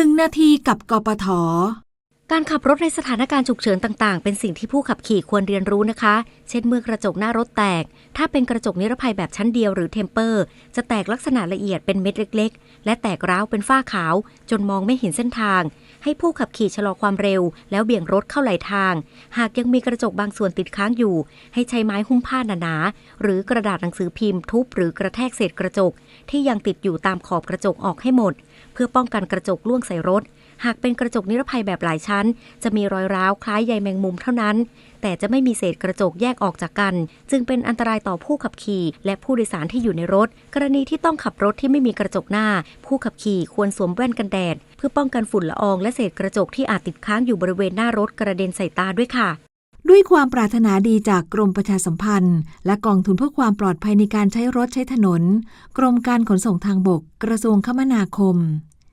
หนึ่งนาทีกับกปท การขับรถในสถานการณ์ฉุกเฉินต่าง ๆ เป็นสิ่งที่ผู้ขับขี่ควรเรียนรู้นะคะ เช่นเมื่อกระจกหน้ารถแตก ถ้าเป็นกระจกนิรภัยแบบชั้นเดียวหรือเทมเปอร์ จะแตกลักษณะละเอียดเป็นเม็ดเล็ก ๆ และแตกร้าวเป็นฝ้าขาว จนมองไม่เห็นเส้นทาง ให้ผู้ขับขี่ชะลอความเร็ว แล้วเบี่ยงรถเข้าไหลทาง หากยังมีกระจกบางส่วนติดค้างอยู่ ให้ใช้ไม้หุ้มผ้าหนาๆหรือกระดาษหนังสือพิมพ์ทุบหรือกระแทกเศษกระจก ที่ยังติดอยู่ตามขอบกระจกออกให้หมด เพื่อป้องกันกระจกล่วงใส่รถ หากเป็นกระจกนิรภัยแบบหลายชั้น จะมีรอยร้าวคล้ายใยแมงมุมเท่านั้น แต่จะไม่มีเศษกระจกแยกออกจากกัน จึงเป็นอันตรายต่อผู้ขับขี่ และผู้โดยสารที่อยู่ในรถ กรณีที่ต้องขับรถที่ไม่มีกระจกหน้า ผู้ขับขี่ควรสวมแว่นกันแดด เพื่อป้องกันฝุ่นละอองและเศษกระจกที่อาจติดค้างอยู่บริเวณหน้ารถกระเด็นใส่ตาด้วยค่ะ ด้วยความปรารถนาดีจากกรมประชาสัมพันธ์ และกองทุนเพื่อความปลอดภัยในการใช้รถใช้ถนน กรมการขนส่งทางบก กระทรวงคมนาคม